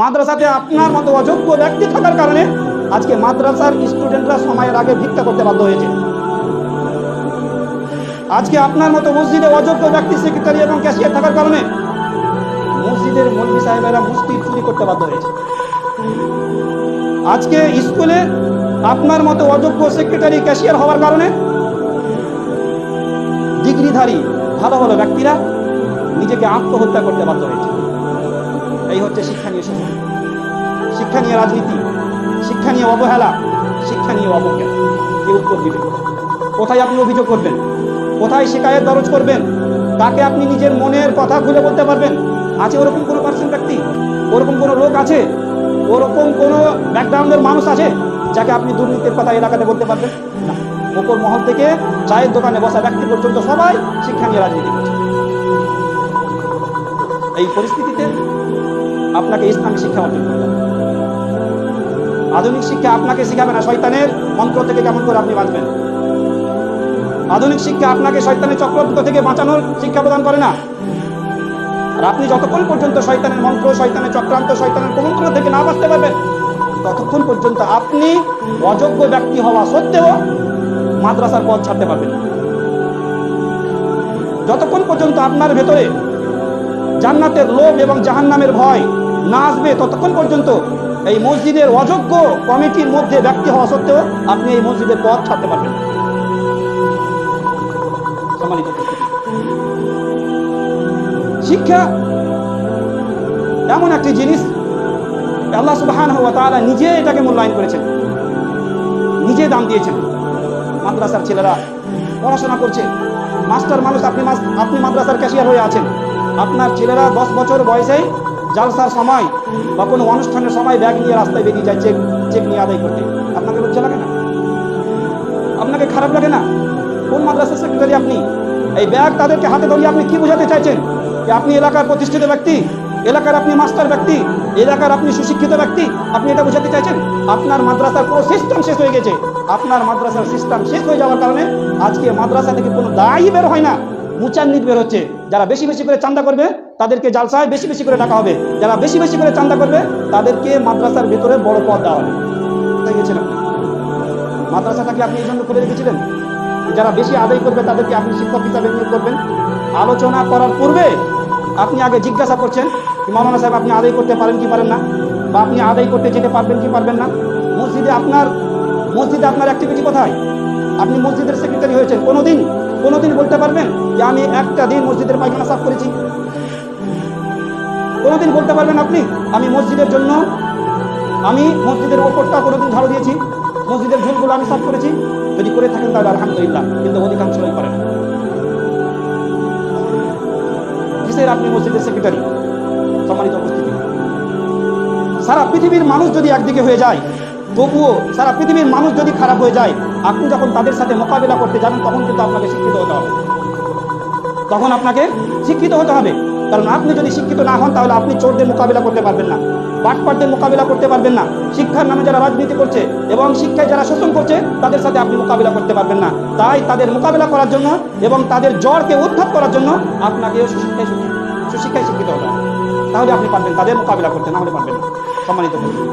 মাদ্রাসাতে আপনার মতো অযোগ্য ব্যক্তি থাকার কারণে আজকে মাদ্রাসার স্টুডেন্টরা সময়ের আগে ভিক্ষা করতে বাধ্য হয়েছে। আজকে আপনার মতো মসজিদে অযোগ্য ব্যক্তি সেক্রেটারি এবং ক্যাশিয়ার থাকার কারণে মসজিদের মৌলভী সাহেবেরা মুস্তি চুরি করতে বাধ্য হয়েছে। আজকে স্কুলে আপনার মতো অযোগ্য সেক্রেটারি, ক্যাশিয়ার হওয়ার কারণে ডিগ্রিধারী, ভালো ভালো ব্যক্তিরা নিজেকে আত্মহত্যা করতে বাধ্য হয়েছে। এই হচ্ছে শিক্ষা নিয়ে শিক্ষা নিয়ে রাজনীতি, শিক্ষা নিয়ে অবহেলা, শিক্ষা নিয়ে অবজ্ঞা। কে উত্তর দিবে কোথায় আপনি অভিযোগ করবেন? কোথায় শিকায়ত দরজ করবেন? তাকে আপনি নিজের মনের কথা খুলে বলতে পারবেন? আছে ওরকম কোনো পার্সন ব্যক্তি? ওরকম কোনো লোক আছে? ওরকম কোনো ব্যাকগ্রাউন্ডের মানুষ আছে যাকে আপনি দুর্নীতির কথা এলাকাতে বলতে পারবেন? না। ওপর মহল থেকে চায়ের দোকানে বসা ব্যক্তি পর্যন্ত সবাই শিক্ষা নিয়ে রাজনীতি করছে। এই পরিস্থিতিতে আপনাকে ইসলামী শিক্ষা অর্জন করতে হবে। আধুনিক শিক্ষা আপনাকে শিখাবে না শয়তানের মন্ত্র থেকে কেমন করে আপনি বাঁচবেন। আধুনিক শিক্ষা আপনাকে শয়তানের চক্রবৃত্ত থেকে বাঁচানোর শিক্ষা প্রদান করে না। আর আপনি যতক্ষণ পর্যন্ত শয়তানের মন্ত্র, শয়তানের চক্রান্ত, শয়তানের কুমন্ত্র থেকে না বাঁচতে পারবেন, ততক্ষণ পর্যন্ত আপনি অযোগ্য ব্যক্তি হওয়া সত্ত্বেও মাদ্রাসার পথ ছাড়তে পারবেন যতক্ষণ পর্যন্ত আপনার ভেতরে জান্নাতের লোভ এবং জাহান্নামের ভয় না আসবে ততক্ষণ পর্যন্ত এই মসজিদের অযোগ্য কমিটির মধ্যে ব্যক্তি হওয়া সত্ত্বেও আপনি এই মসজিদের পথ ছাড়তে পারবেন। শিক্ষা এমন একটি জিনিস, আল্লাহ সুবহানাহু ওয়া তাআলা নিজে এটাকে মূল্যায়ন করেছেন। নিজে দাম দিয়েছেন। মাদ্রাসার ছেলেরা পড়াশোনা করছে। মাস্টার মানুষ, আপনি আপনি মাদ্রাসার ক্যাশিয়ার হয়ে আছেন। আপনার ছেলেরা দশ বছর বয়সেই জালসার সময় বা কোনো অনুষ্ঠানের সময় ব্যাগ নিয়ে রাস্তায় বেরিয়ে যায়, চেক চেক নিয়ে আদায় করতে। আপনাকে লজ্জা লাগে না? আপনাকে খারাপ লাগে না? কোন মাদ্রাসা সেক্রেটারি আপনি? এই ব্যাগ তাদেরকে হাতে ধরিয়ে আপনি কি বোঝাতে চাইছেন? যে আপনি এলাকার প্রতিষ্ঠিত ব্যক্তি, এলাকার আপনি মাস্টার ব্যক্তি, এলাকার আপনি সুশিক্ষিত ব্যক্তি, আপনি এটা বোঝাতে চাইছেন? আপনার মাদ্রাসার পুরো সিস্টেম শেষ হয়ে গেছে। আপনার মাদ্রাসার সিস্টেম শেষ হয়ে যাওয়ার কারণে আজকে মাদ্রাসা থেকে কোনো দায়ী বের হয় না। মুচান্নিত বের হচ্ছে। যারা বেশি বেশি করে চান্দা করবে, তাদেরকে জালসায় বেশি বেশি করে টাকা হবে। যারা বেশি বেশি করে চান্দা করবে, তাদেরকে মাদ্রাসার ভিতরে বড় পদ দেওয়া হবে। গেছেন মাদ্রাসাটাকে আপনি এই জন্য খুলে রেখেছিলেন? যারা বেশি আদায় করবে, তাদেরকে আপনি শিক্ষক হিসাবে নিয়োগ করবেন। আলোচনা করার পূর্বে আপনি আগে জিজ্ঞাসা করছেন মৌলানা সাহেব, আপনি আদায় করতে পারেন কি পারেন না? বা আপনি আদায় করতে যেতে পারবেন কি পারবেন না? মসজিদে আপনার মসজিদে আপনার অ্যাক্টিভিটি কোথায়? আপনি মসজিদের সেক্রেটারি হয়েছেন। কোনোদিন কোনোদিন বলতে পারবেন যে আমি একটা দিন মসজিদের পায়খানা সাফ করেছি? কোনোদিন বলতে পারবেন আপনি, আমি মসজিদের জন্য, আমি মসজিদের ওপরটা কোনোদিন ঝাড়ু দিয়েছি? মসজিদের ঝুলগুলো আমি সাফ করেছি? যদি করে থাকেন তাহলে আলহামদুলিল্লাহ, কিন্তু অধিকাংশ লোক করে কিসের আপনি মসজিদের সেক্রেটারি সম্মানিত উপস্থিতি। সারা পৃথিবীর মানুষ যদি একদিকে হয়ে যায় তবুও সারা পৃথিবীর মানুষ যদি খারাপ হয়ে যায়, আপনি যখন তাদের সাথে মোকাবিলা করতে যাবেন, তখন কিন্তু আপনাকে শিক্ষিত হতে হবে। তখন আপনাকে শিক্ষিত হতে হবে। কারণ আপনি যদি শিক্ষিত না হন, তাহলে আপনি চোরদের মোকাবিলা করতে পারবেন না, বাটপাটদের মোকাবিলা করতে পারবেন না। শিক্ষার নামে যারা রাজনীতি করছে এবং শিক্ষায় যারা শোষণ করছে, তাদের সাথে আপনি মোকাবিলা করতে পারবেন না। তাই তাদের মোকাবিলা করার জন্য এবং তাদের জ্বরকে উদ্ধার করার জন্য আপনাকে সুশিক্ষায় সুশিক্ষায় শিক্ষিত হতে হবে। তাহলে আপনি পারবেন, তাদের মোকাবিলা করতে না হলে পারবেন না। সম্মানিত।